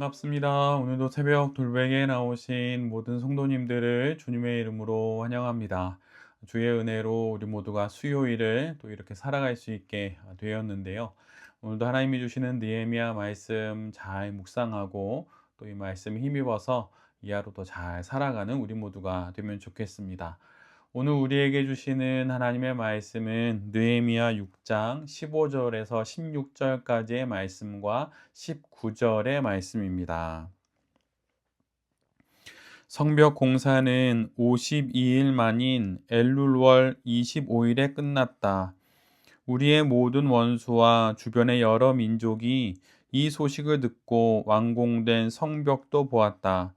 반갑습니다. 오늘도 새벽 돌뱅이에 나오신 모든 성도님들을 주님의 이름으로 환영합니다. 주의 은혜로 우리 모두가 수요일을 또 이렇게 살아갈 수 있게 되었는데요. 오늘도 하나님이 주시는 느헤미야 말씀 잘 묵상하고 또 이 말씀 힘입어서 이 하루 더잘 살아가는 우리 모두가 되면 좋겠습니다. 오늘 우리에게 주시는 하나님의 말씀은 느헤미야 6장 15절에서 16절까지의 말씀과 19절의 말씀입니다. 성벽 공사는 52일 만인 엘룰월 25일에 끝났다. 우리의 모든 원수와 주변의 여러 민족이 이 소식을 듣고 완공된 성벽도 보았다.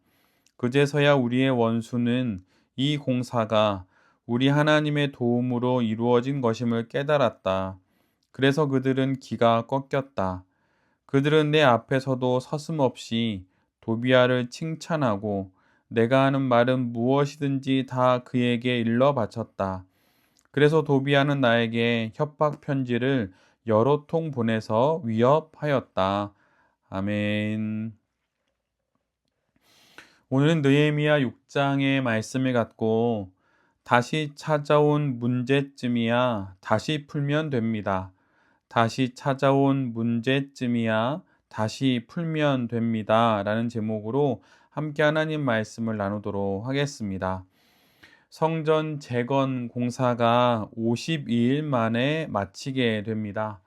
그제서야 우리의 원수는 이 공사가 우리 하나님의 도움으로 이루어진 것임을 깨달았다. 그래서 그들은 기가 꺾였다. 그들은 내 앞에서도 서슴없이 도비아를 칭찬하고 내가 하는 말은 무엇이든지 다 그에게 일러 바쳤다. 그래서 도비아는 나에게 협박 편지를 여러 통 보내서 위협하였다. 아멘. 오늘은 느헤미야 6장의 말씀을 갖고 다시 찾아온 문제쯤이야 다시 풀면 됩니다. 다시 찾아온 문제쯤이야 다시 풀면 됩니다. 라는 제목으로 함께 하나님 말씀을 나누도록 하겠습니다. 성전 재건 공사가 52일 만에 마치게 됩니다.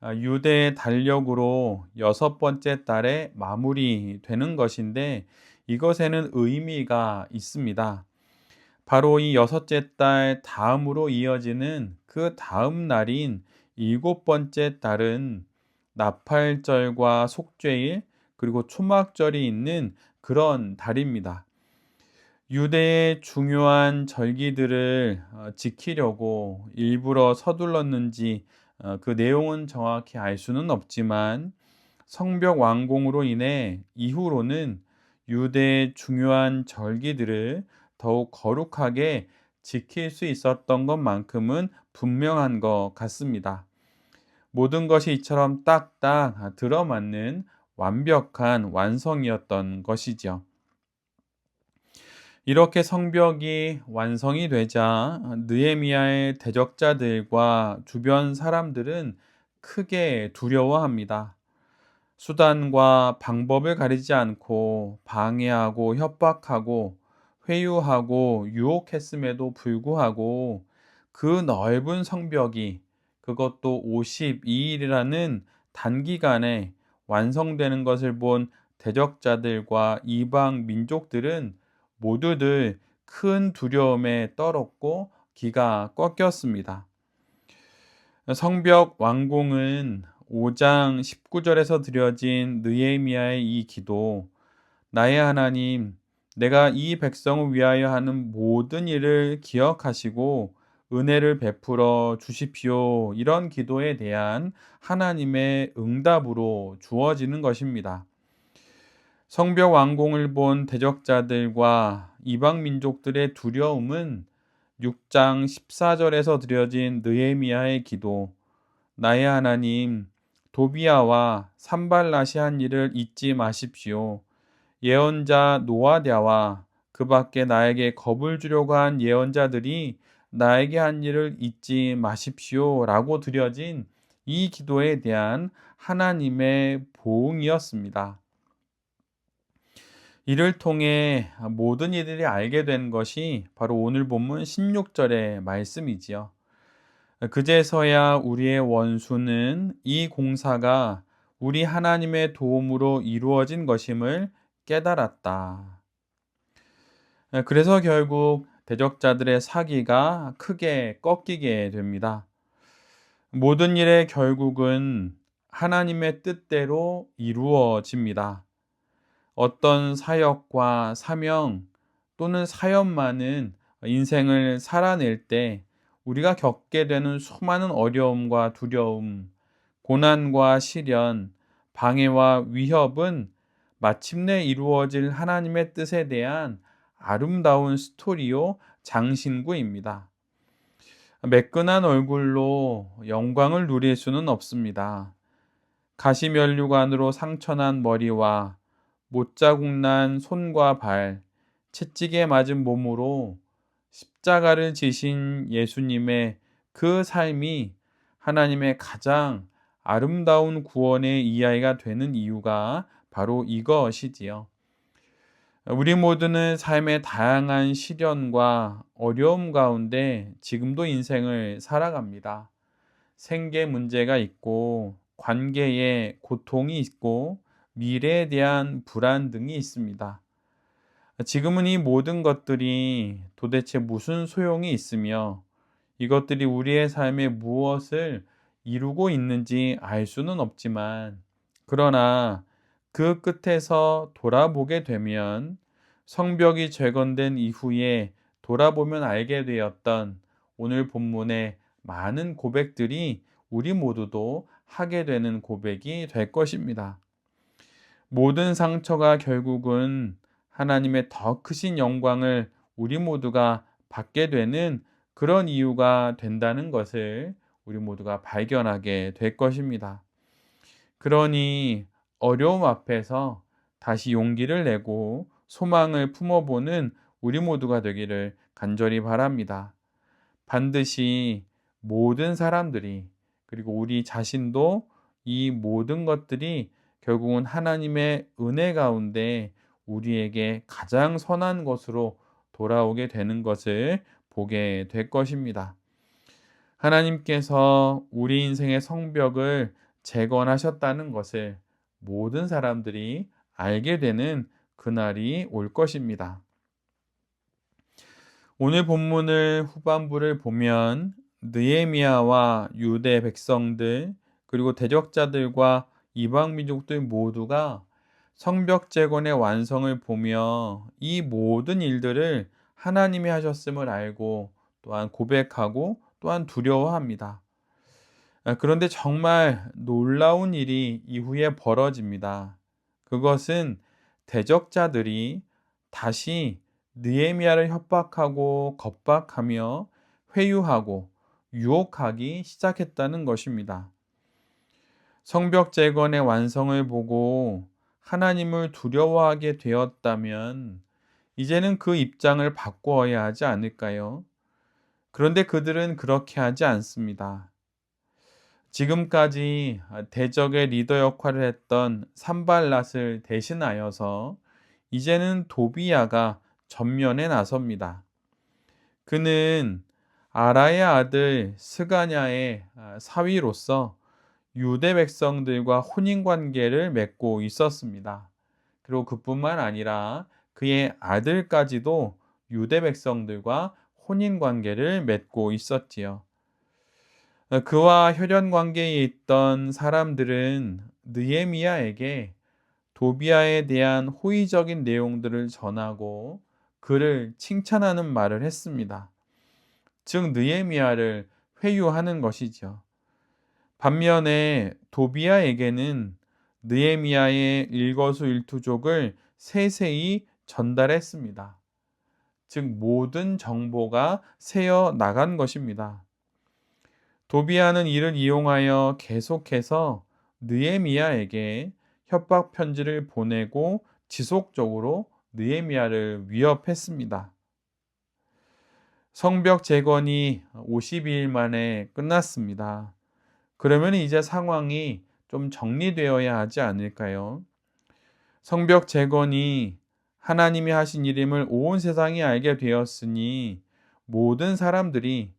아, 유대의 달력으로 여섯 번째 달에 마무리되는 것인데 이것에는 의미가 있습니다. 바로 이 여섯째 달 다음으로 이어지는 그 다음 날인 일곱 번째 달은 나팔절과 속죄일 그리고 초막절이 있는 그런 달입니다. 유대의 중요한 절기들을 어, 지키려고 일부러 서둘렀는지 어, 그 내용은 정확히 알 수는 없지만 성벽 완공으로 인해 이후로는 유대의 중요한 절기들을 더욱 거룩하게 지킬 수 있었던 것만큼은 분명한 것 같습니다. 모든 것이 이처럼 딱딱 들어맞는 완벽한 완성이었던 것이죠. 이렇게 성벽이 완성이 되자 느에미아의 대적자들과 주변 사람들은 크게 두려워합니다. 수단과 방법을 가리지 않고 방해하고 협박하고 회유하고 유혹했음에도 불구하고 그 넓은 성벽이 그것도 52일이라는 단기간에 완성되는 것을 본 대적자들과 이방 민족들은 모두들 큰 두려움에 떨었고 기가 꺾였습니다. 성벽 완공은 5장 19절에서 드려진 느에미아의 이 기도 나의 하나님 내가 이 백성을 위하여 하는 모든 일을 기억하시고 은혜를 베풀어 주십시오. 이런 기도에 대한 하나님의 응답으로 주어지는 것입니다. 성벽 완공을 본 대적자들과 이방 민족들의 두려움은 6장 14절에서 드려진 느헤미야의 기도 나의 하나님 도비아와 산발라시 한 일을 잊지 마십시오. 예언자 노아랴와 그 밖에 나에게 겁을 주려고 한 예언자들이 나에게 한 일을 잊지 마십시오. 라고 드려진 이 기도에 대한 하나님의 보응이었습니다. 이를 통해 모든 이들이 알게 된 것이 바로 오늘 본문 16절의 말씀이지요. 그제서야 우리의 원수는 이 공사가 우리 하나님의 도움으로 이루어진 것임을 깨달았다. 그래서 결국 대적자들의 사기가 크게 꺾이게 됩니다. 모든 일의 결국은 하나님의 뜻대로 이루어집니다. 어떤 사역과 사명 또는 사연만은 인생을 살아낼 때 우리가 겪게 되는 수많은 어려움과 두려움, 고난과 시련, 방해와 위협은 마침내 이루어질 하나님의 뜻에 대한 아름다운 스토리요 장신구입니다. 매끈한 얼굴로 영광을 누릴 수는 없습니다. 가시면류관으로 상처난 머리와 못자국 난 손과 발, 채찍에 맞은 몸으로 십자가를 지신 예수님의 그 삶이 하나님의 가장 아름다운 구원의 이야기가 되는 이유가 바로 이것이지요. 우리 모두는 삶의 다양한 시련과 어려움 가운데 지금도 인생을 살아갑니다. 생계 문제가 있고, 관계에 고통이 있고, 미래에 대한 불안 등이 있습니다. 지금은 이 모든 것들이 도대체 무슨 소용이 있으며 이것들이 우리의 삶에 무엇을 이루고 있는지 알 수는 없지만 그러나 그 끝에서 돌아보게 되면 성벽이 재건된 이후에 돌아보면 알게 되었던 오늘 본문의 많은 고백들이 우리 모두도 하게 되는 고백이 될 것입니다. 모든 상처가 결국은 하나님의 더 크신 영광을 우리 모두가 받게 되는 그런 이유가 된다는 것을 우리 모두가 발견하게 될 것입니다. 그러니 어려움 앞에서 다시 용기를 내고 소망을 품어보는 우리 모두가 되기를 간절히 바랍니다. 반드시 모든 사람들이 그리고 우리 자신도 이 모든 것들이 결국은 하나님의 은혜 가운데 우리에게 가장 선한 것으로 돌아오게 되는 것을 보게 될 것입니다. 하나님께서 우리 인생의 성벽을 재건하셨다는 것을 모든 사람들이 알게 되는 그날이 올 것입니다. 오늘 본문을 후반부를 보면 느에미아와 유대 백성들 그리고 대적자들과 이방 민족들 모두가 성벽 재건의 완성을 보며 이 모든 일들을 하나님이 하셨음을 알고 또한 고백하고 또한 두려워합니다. 아, 그런데 정말 놀라운 일이 이후에 벌어집니다. 그것은 대적자들이 다시 느에미아를 협박하고 겁박하며 회유하고 유혹하기 시작했다는 것입니다. 성벽 재건의 완성을 보고 하나님을 두려워하게 되었다면 이제는 그 입장을 바꾸어야 하지 않을까요? 그런데 그들은 그렇게 하지 않습니다. 지금까지 대적의 리더 역할을 했던 산발랏을 대신하여서 이제는 도비야가 전면에 나섭니다. 그는 아라의 아들 스가냐의 사위로서 유대 백성들과 혼인 관계를 맺고 있었습니다. 그리고 그뿐만 아니라 그의 아들까지도 유대 백성들과 혼인 관계를 맺고 있었지요. 그와 혈연 관계에 있던 사람들은 느에미야에게 도비아에 대한 호의적인 내용들을 전하고 그를 칭찬하는 말을 했습니다. 즉 느에미야를 회유하는 것이죠. 반면에 도비아에게는 느에미야의 일거수일투족을 세세히 전달했습니다. 즉 모든 정보가 새어 나간 것입니다. 도비아는 이를 이용하여 계속해서 느에미야에게 협박 편지를 보내고 지속적으로 느에미야를 위협했습니다. 성벽 재건이 52일 만에 끝났습니다. 그러면 이제 상황이 좀 정리되어야 하지 않을까요? 성벽 재건이 하나님이 하신 일임을 온 세상이 알게 되었으니 모든 사람들이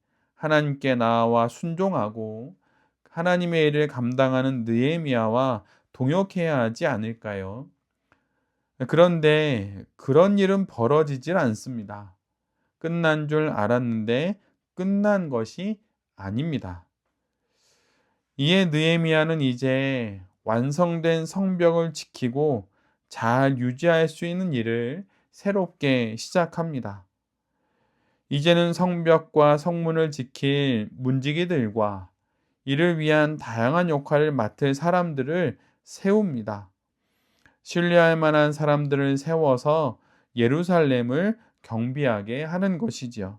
하나님께 나와 순종하고 하나님의 일을 감당하는 느에미아와 동역해야 하지 않을까요? 그런데 그런 일은 벌어지질 않습니다. 끝난 줄 알았는데 끝난 것이 아닙니다. 이에 느에미아는 이제 완성된 성벽을 지키고 잘 유지할 수 있는 일을 새롭게 시작합니다. 이제는 성벽과 성문을 지킬 문지기들과 이를 위한 다양한 역할을 맡을 사람들을 세웁니다. 신뢰할 만한 사람들을 세워서 예루살렘을 경비하게 하는 것이지요.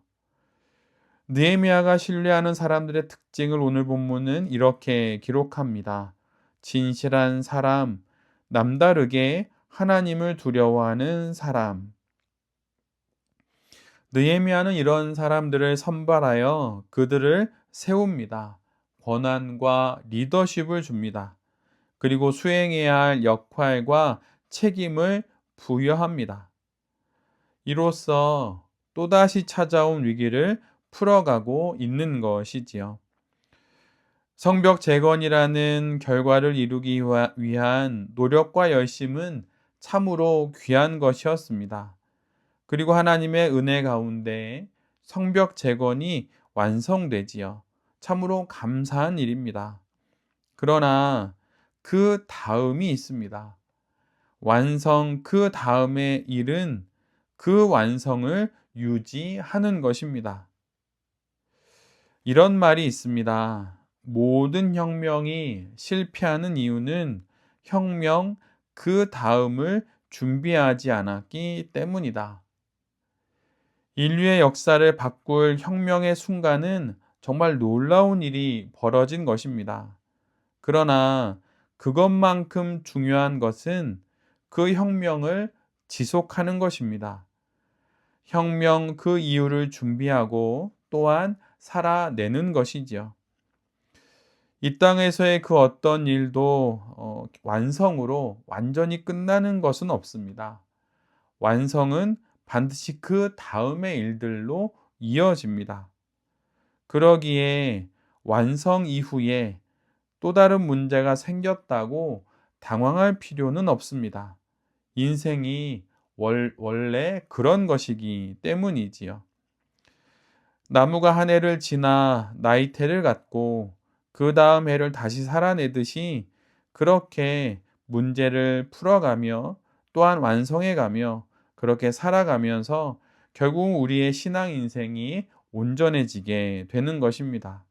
느헤미야가 신뢰하는 사람들의 특징을 오늘 본문은 이렇게 기록합니다. 진실한 사람, 남다르게 하나님을 두려워하는 사람. 느헤미야는 이런 사람들을 선발하여 그들을 세웁니다. 권한과 리더십을 줍니다. 그리고 수행해야 할 역할과 책임을 부여합니다. 이로써 또다시 찾아온 위기를 풀어가고 있는 것이지요. 성벽 재건이라는 결과를 이루기 위한 노력과 열심은 참으로 귀한 것이었습니다. 그리고 하나님의 은혜 가운데 성벽 재건이 완성되지요. 참으로 감사한 일입니다. 그러나 그 다음이 있습니다. 완성 그 다음의 일은 그 완성을 유지하는 것입니다. 이런 말이 있습니다. 모든 혁명이 실패하는 이유는 혁명 그 다음을 준비하지 않았기 때문이다. 인류의 역사를 바꿀 혁명의 순간은 정말 놀라운 일이 벌어진 것입니다. 그러나 그것만큼 중요한 것은 그 혁명을 지속하는 것입니다. 혁명 그 이유를 준비하고 또한 살아내는 것이지요. 이 땅에서의 그 어떤 일도 어, 완성으로 완전히 끝나는 것은 없습니다. 완성은 반드시 그 다음의 일들로 이어집니다. 그러기에 완성 이후에 또 다른 문제가 생겼다고 당황할 필요는 없습니다. 인생이 월, 원래 그런 것이기 때문이지요. 나무가 한 해를 지나 나이테를 갖고 그 다음 해를 다시 살아내듯이 그렇게 문제를 풀어가며 또한 완성해가며 그렇게 살아가면서 결국 우리의 신앙 인생이 온전해지게 되는 것입니다.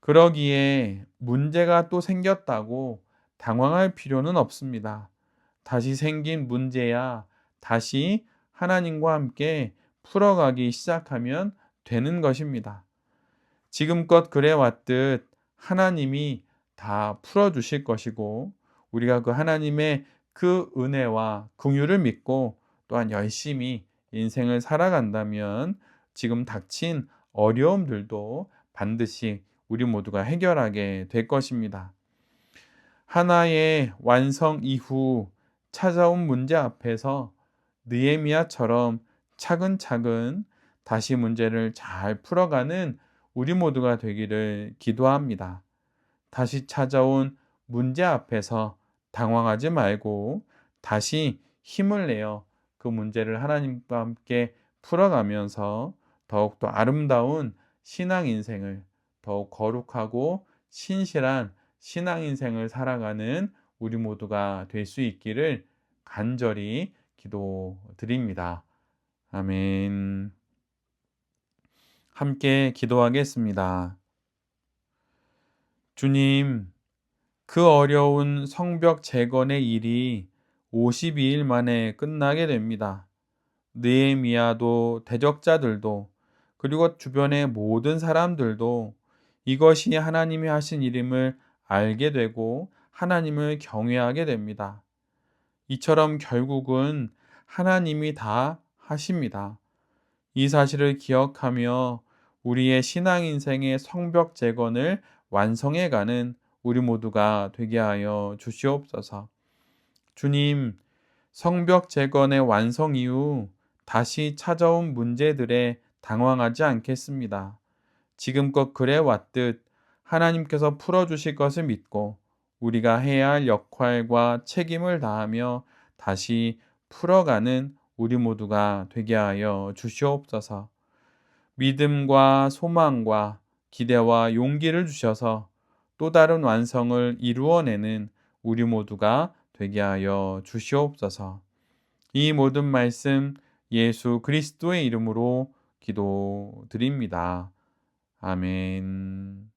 그러기에 문제가 또 생겼다고 당황할 필요는 없습니다. 다시 생긴 문제야 다시 하나님과 함께 풀어가기 시작하면 되는 것입니다. 지금껏 그래왔듯 하나님이 다 풀어주실 것이고 우리가 그 하나님의 그 은혜와 긍휼을 믿고 또한 열심히 인생을 살아간다면 지금 닥친 어려움들도 반드시 우리 모두가 해결하게 될 것입니다. 하나의 완성 이후 찾아온 문제 앞에서 느에미아처럼 차근차근 다시 문제를 잘 풀어가는 우리 모두가 되기를 기도합니다. 다시 찾아온 문제 앞에서 당황하지 말고 다시 힘을 내어 그 문제를 하나님과 함께 풀어가면서 더욱더 아름다운 신앙 인생을 더욱 거룩하고 신실한 신앙 인생을 살아가는 우리 모두가 될 수 있기를 간절히 기도드립니다. 아멘. 함께 기도하겠습니다. 주님, 그 어려운 성벽 재건의 일이 52일 만에 끝나게 됩니다. 느에미아도 대적자들도 그리고 주변의 모든 사람들도 이것이 하나님이 하신 일임을 알게 되고 하나님을 경외하게 됩니다. 이처럼 결국은 하나님이 다 하십니다. 이 사실을 기억하며 우리의 신앙 인생의 성벽 재건을 완성해 가는 우리 모두가 되게 하여 주시옵소서. 주님, 성벽 재건의 완성 이후 다시 찾아온 문제들에 당황하지 않겠습니다. 지금껏 그래 왔듯 하나님께서 풀어주실 것을 믿고 우리가 해야 할 역할과 책임을 다하며 다시 풀어가는 우리 모두가 되게 하여 주시옵소서. 믿음과 소망과 기대와 용기를 주셔서 또 다른 완성을 이루어내는 우리 모두가 되게 하여 주시옵소서. 이 모든 말씀 예수 그리스도의 이름으로 기도드립니다. 아멘.